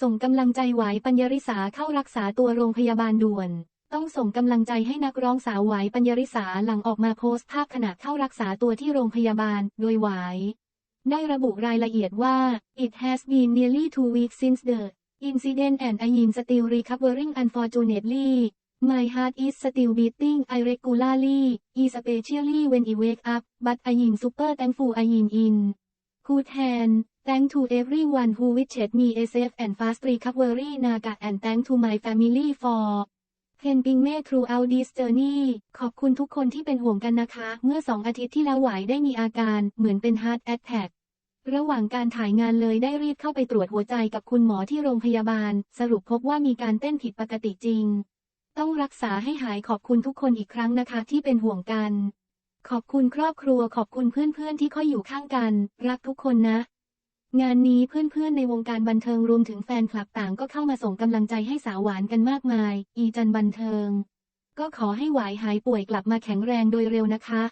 ส่งกำลังใจไหวปัญญริษาเข้ารักษาตัวโรงพยาบาลด่วน ต้องส่งกำลังใจให้นักร้องสาวไหวปัญญริษาหลังออกมาโพสต์ภาพขณะเข้ารักษาตัวที่โรงพยาบาล โดยไหวได้ระบุรายละเอียดว่า it has been nearly two weeks since the incident and I am still recovering unfortunately my heart is still beating irregularly especially when I wake up but I am super thankful I am in good hand thank to everyone who wished me a safe and fast recovery Naga and thank to my family for helping me throughout this journey ขอบคุณทุกคนที่เป็นห่วงกันนะคะ เมื่อสองอาทิตย์ที่แล้วไหวได้มีอาการเหมือนเป็น heart attack ระหว่างการถ่ายงานเลยได้รีบเข้าไปตรวจหัวใจกับคุณหมอที่โรงพยาบาล สรุปพบว่ามีการเต้นผิดปกติจริง ต้องรักษาให้หายขอบคุณทุกคนอีกครั้งนะคะที่เป็นห่วงกัน ขอบคุณครอบครัวขอบคุณเพื่อนๆที่คอยอยู่ข้างกัน รักทุกคนนะ งานนี้เพื่อนๆในวงการบันเทิงรวมถึงแฟนคลับต่างก็เข้ามาส่งกำลังใจให้สาวหวานกันมากมาย อีจันบันเทิง ก็ขอให้หวายหายป่วยกลับมาแข็งแรงโดยเร็วนะคะ